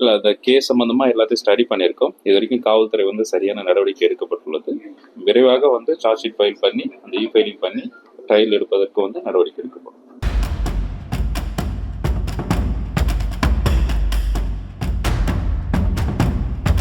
இல்லை அந்த கேஸ் சம்மந்தமாக எல்லாத்தையும் ஸ்டடி பண்ணியிருக்கோம். இது வரைக்கும் காவல்துறை வந்து சரியான நடவடிக்கை எடுக்கப்பட்டுள்ளது. விரைவாக வந்து சார்ஜ் ஷீட் ஃபைல் பண்ணி அந்த இ ஃபைலிங் பண்ணி ட்ரையல் எடுப்பதற்கு வந்து நடவடிக்கை எடுக்கப்படும்.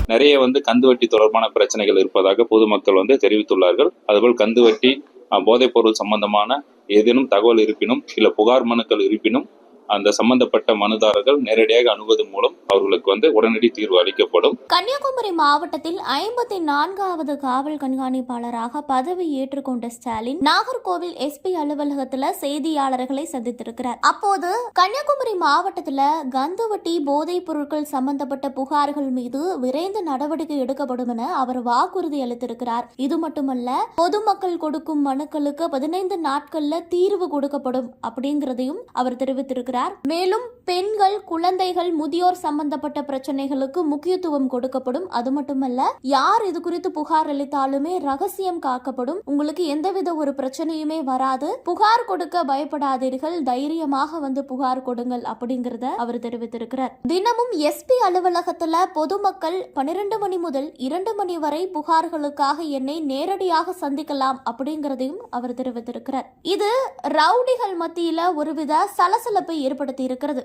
நிறைய வந்து கந்துவட்டி தொடர்பான பிரச்சனைகள் இருப்பதாக பொதுமக்கள் வந்து தெரிவித்துள்ளார்கள். அதுபோல் கந்துவட்டி அஹ், போதைப் பொருள் சம்பந்தமான ஏதேனும் தகவல் இருப்பினும் இல்லை புகார் மனுக்கள் இருப்பினும் அந்த சம்பந்தப்பட்ட மனுதாரர்கள் நேரடியாக அணுகுவதன் மூலம் அவர்களுக்கு வந்து உடனடி தீர்வு அளிக்கப்படும். கன்னியாகுமரி மாவட்டத்தில் ஐம்பத்தி நான்காவது காவல் கண்காணிப்பாளராக பதவி ஏற்றுக்கொண்ட ஸ்டாலின் நாகர்கோவில் எஸ்பி அலுவலகத்துல செய்தியாளர்களை சந்தித்திருக்கிறார். அப்போது கன்னியாகுமரி மாவட்டத்துல கந்துவட்டி போதைப் பொருட்கள் சம்பந்தப்பட்ட புகார்கள் மீது விரைந்து நடவடிக்கை எடுக்கப்படும் என அவர் வாக்குறுதி அளித்திருக்கிறார். இது மட்டுமல்ல பொதுமக்கள் கொடுக்கும் மனுக்களுக்கு பதினைந்து நாட்கள்ல தீர்வு கொடுக்கப்படும் அப்படிங்கிறதையும் அவர் தெரிவித்திருக்கிறார். மேலும் பெண்கள் குழந்தைகள் முதியோர் சம்பந்தப்பட்ட பிரச்சனைகளுக்கு முக்கியத்துவம் கொடுக்கப்படும். அது மட்டுமல்ல யார் இது குறித்து புகார் அளித்தாலுமே ரகசியம் காக்கப்படும். உங்களுக்கு எந்தவித ஒரு பிரச்சனையுமே வராது. புகார் கொடுக்க பயப்படாதீர்கள். தைரியமாக வந்து புகார் கொடுங்கள் அப்படிங்கறத அவர் தெரிவித்திருக்கிறார். தினமும் எஸ்பி அலுவலகத்துல பொதுமக்கள் பன்னிரண்டு மணி முதல் இரண்டு மணி வரை புகார்களுக்காக என்னை நேரடியாக சந்திக்கலாம் அப்படிங்கறதையும் அவர் தெரிவித்திருக்கிறார். இது ரவுடிகள் மத்தியில ஒருவித சலசலப்பை ஏற்படுத்தி இருக்கிறது.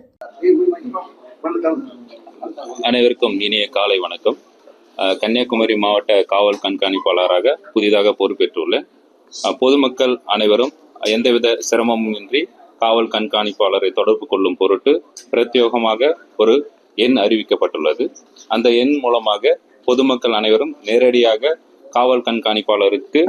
அனைவருக்கும் இனிய காலை வணக்கம். கன்னியாகுமரி மாவட்ட காவல் கண்காணிப்பாளராக புதிதாக பொறுப்பேற்றுள்ளேன் பொதுமக்கள் அனைவரும் எந்தவித சிரமமும் இன்றி காவல் கண்காணிப்பாளரை தொடர்பு கொள்ளும் பொருட்டு பிரத்யோகமாக ஒரு எண் அறிவிக்கப்பட்டுள்ளது. அந்த எண் மூலமாக பொதுமக்கள் அனைவரும் நேரடியாக காவல் கண்காணிப்பாளருக்கு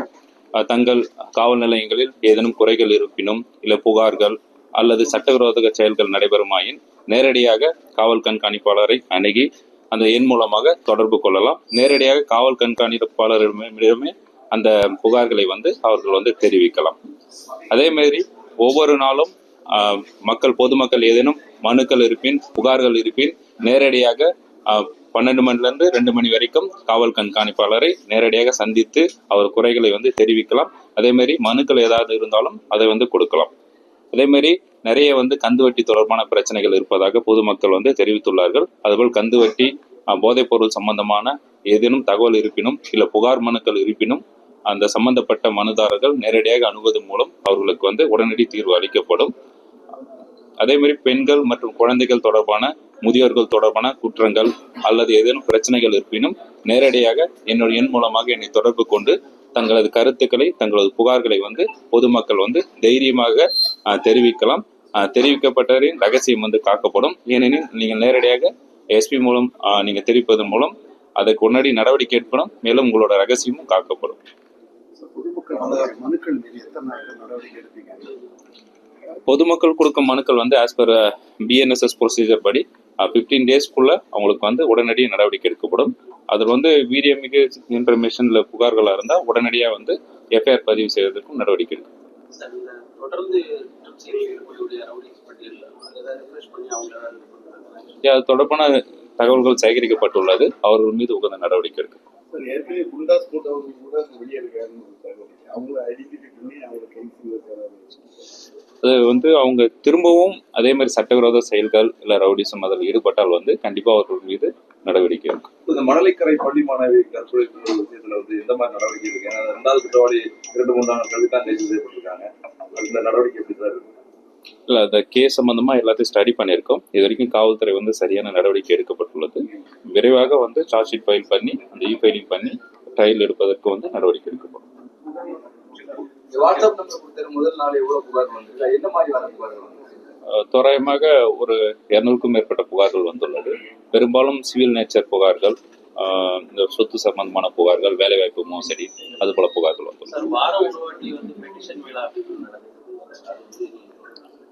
தங்கள் காவல் நிலையங்களில் ஏதேனும் குறைகள் இருப்பினும் இல்லை புகார்கள் அல்லது சட்டவிரோத செயல்கள் நடைபெறுமாயின் நேரடியாக காவல் கண்காணிப்பாளரை அணுகி அந்த எண் மூலமாக தொடர்பு கொள்ளலாம். நேரடியாக காவல் கண்காணிப்பாளரிடமே அந்த புகார்களை வந்து அவர்கள் வந்து தெரிவிக்கலாம். அதே மாதிரி ஒவ்வொரு நாளும் மக்கள் பொதுமக்கள் ஏதேனும் மனுக்கள் இருப்பின் புகார்கள் இருப்பின் நேரடியாக பன்னெண்டு மணிலேருந்து ரெண்டு மணி வரைக்கும் காவல் கண்காணிப்பாளரை நேரடியாக சந்தித்து அவர் குறைகளை வந்து தெரிவிக்கலாம். அதே மாதிரி மனுக்கள் ஏதாவது இருந்தாலும் அதை வந்து கொடுக்கலாம். அதே மாதிரி நிறைய வந்து கந்துவட்டி தொடர்பான பிரச்சனைகள் இருப்பதாக பொதுமக்கள் வந்து தெரிவித்துள்ளார்கள். அதுபோல் கந்துவட்டி போதைப்பொருள் போதைப் பொருள் சம்பந்தமான ஏதேனும் தகவல் இருப்பினும் இல்லை புகார் மனுக்கள் இருப்பினும் அந்த சம்பந்தப்பட்ட மனுதாரர்கள் நேரடியாக அணுகுவதன் மூலம் அவர்களுக்கு வந்து உடனடி தீர்வு அளிக்கப்படும். அதே மாதிரி பெண்கள் மற்றும் குழந்தைகள் தொடர்பான முதியோர்கள் தொடர்பான குற்றங்கள் அல்லது ஏதேனும் பிரச்சனைகள் இருப்பினும் நேரடியாக என்னுடைய எண் மூலமாக என்னை தொடர்பு கொண்டு தங்களது கருத்துக்களை தங்களது புகார்களை வந்து பொதுமக்கள் வந்து தைரியமாக தெரிவிக்கலாம். தெரிவிக்கப்பட்டவரின் ரகசியம் வந்து காக்கப்படும். ஏனெனில் நீங்கள் நேரடியாக எஸ்பி மூலம் ஆஹ், நீங்க தெரிவிப்பதன் மூலம் அதற்கு உடனடி நடவடிக்கை எடுக்கணும் மேலும் உங்களோட ரகசியமும் காக்கப்படும். பொதுமக்கள் கொடுக்கும் மனுக்கள் வந்து ஆஸ் பர் பிஎன்எஸ்எஸ் ப்ரொசீஜர் படி ஃபிஃப்டீன் டேஸ்க்குள்ள அவங்களுக்கு வந்து உடனடி நடவடிக்கை எடுக்கப்படும். அதில் வந்து வீரியமிகு இன்ஃபர்மேஷன்ல புகார்களாக இருந்தால் உடனடியாக வந்து எஃப்ஐஆர் பதிவு செய்வதற்கும் நடவடிக்கை எடுக்கும். தொடர்ந்து? அது தொடர்பான தகவல்கள் சேகரிக்கப்பட்டுள்ளது. அவர்கள் மீது உகந்த நடவடிக்கை எடுக்கும். வந்து அவங்க திரும்பவும் அதே மாதிரி சட்டவிரோத செயல்கள் இல்லை ரவுடிசம் அதில் ஈடுபட்டால் வந்து கண்டிப்பாக அவர்கள் மீது நடவடிக்கை எடுக்கும். இந்த மணலிக்கரை பள்ளி மாணவி கற்பழி விஷயத்துல வந்து எந்த மாதிரி நடவடிக்கை இருக்கு ஏன்னா ரெண்டாவது குற்றவாளி இரண்டு மூணு நாள் தான் கைது செய்யப்பட்டிருக்காங்க. அந்த நடவடிக்கை எப்படி சார் இருக்கு? இல்லை அந்த கேஸ் சம்பந்தமாக எல்லாத்தையும் ஸ்டடி பண்ணியிருக்கோம். இது வரைக்கும் காவல்துறை வந்து சரியான நடவடிக்கை எடுக்கப்பட்டுள்ளது. விரைவாக வந்து சார்ஜ் ஷீட் ஃபைல் பண்ணி அந்த இ ஃபைலிங் பண்ணி ட்ரையல் எடுப்பதற்கு வந்து நடவடிக்கை எடுக்கப்படும். வாட்ஸ்அப் நம்பர் கொடுத்த முதல் நாள் எவ்வளவு புகார் வந்திருக்கு? என்ன மாதிரி வர புகார்கள் தோராயமாக ஒரு இரநூறுக்கும் மேற்பட்ட புகார்கள் வந்துள்ளது. பெரும்பாலும் சிவில் நேச்சர் புகார்கள் இந்த சொத்து சம்பந்தமான புகார்கள் வேலைவாய்ப்பு மோசடி அது போல புகார்கள் வந்துள்ளது.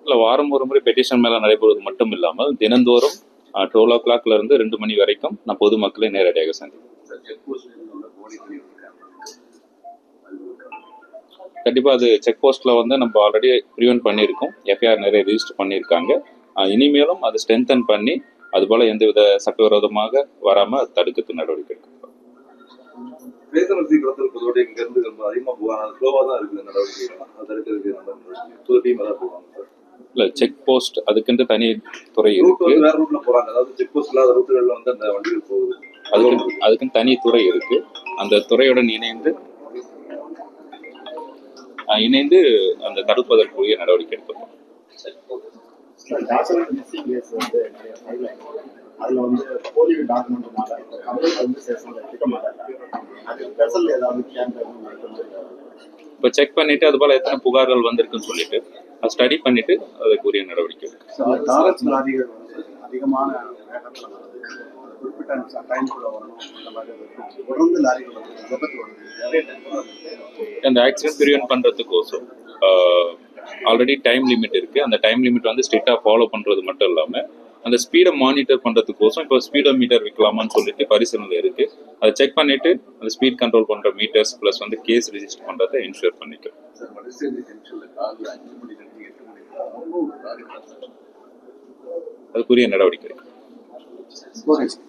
இல்லை வாரம் ஒரு முறை பெட்டிஷன் மேலே நடைபெறுவது மட்டும் இல்லாமல் தினந்தோறும் டுவெல் ஓ கிளாக்ல இருந்து ரெண்டு மணி வரைக்கும் நான் பொதுமக்களை நேரடியாக சந்திப்பேன். கண்டிப்பாக அது செக் போஸ்ட்டில் வந்து நம்ம ஆல்ரெடி ப்ரிவென்ட் பண்ணியிருக்கோம். எஃப்ஐஆர் நிறைய ரிஜிஸ்டர் பண்ணியிருக்காங்க. இனிமேலும் அது ஸ்ட்ரென்தன் பண்ணி அதுபோல் எந்தவித சட்டவிரோதமாக வராமல் தடுக்கிறதுக்கு நடவடிக்கை இங்க இருந்து ரொம்ப அதிகமா போவாங்க ஸ்லோவா தான் இருக்குது நடவடிக்கைகள். அதை இருக்கிறதுக்கு நம்ம புது டீம் ஏதாவது போவாங்க சார். இல்லை செக் போஸ்ட் அதுக்குன்ட்டு தனி துறை இருக்கு. வந்து வேற ரூட்ல போறாங்க. அதாவது செக் போஸ்ட் இல்லாத ரூட்டுகள்ல வந்து அந்த வண்டிகள் போகுது. அதுக்கு அதுக்குன்னு தனி துறை இருக்கு. அந்த துறையுடன் இணைந்து இணைந்து அந்த தடுப்பதற்குரிய நடவடிக்கை எடுக்கப்படும் அதுல வந்து போலி டாக்குமெண்ட்னால கம்ப்ளைண்ட் வந்து ஸ்டேஷன்ல எடுக்க மாட்டாங்க. அது ஸ்பெஷல் ஏதாவது கேம்பெயின் நடத்துறது இப்போ செக் பண்ணிட்டு அது போல எத்தனை புகார்கள் வந்திருக்குன்னு சொல்லிட்டு அதை ஸ்டடி பண்ணிட்டு அதுக்குரிய நடவடிக்கை அதிகமான வேகத்தில் வருது அது குறிப்பிட்ட டைம்குள்ள வரணும் அந்த மாதிரி. தொடர்ந்து லாரிகள் வந்து விபத்து வருது. நிறைய டைம் அந்த ஆக்சிடென்ட் ப்ரிவென்ட் பண்ணுறதுக்கோசம் ஆல்ரெடி டைம் லிமிட் இருக்கு. அந்த டைம் லிமிட் வந்து ஸ்ட்ரிக்டாக ஃபாலோ பண்ணுறது மட்டும் இல்லாமல் அந்த ஸ்பீடை மானிட்டர் பண்ணுறதுக்கோசம் இப்போ ஸ்பீடோ மீட்டர் வைக்கலாமான்னு சொல்லிட்டு பரிசீலனை இருக்கு. அதை செக் பண்ணிட்டு அந்த ஸ்பீட் கண்ட்ரோல் பண்ணுற மீட்டர்ஸ் ப்ளஸ் வந்து கேஸ் ரெஜிஸ்டர் பண்ணுறதை இன்ஷூர் லாரி அதுக்குரிய நடவடிக்கை Смотрите.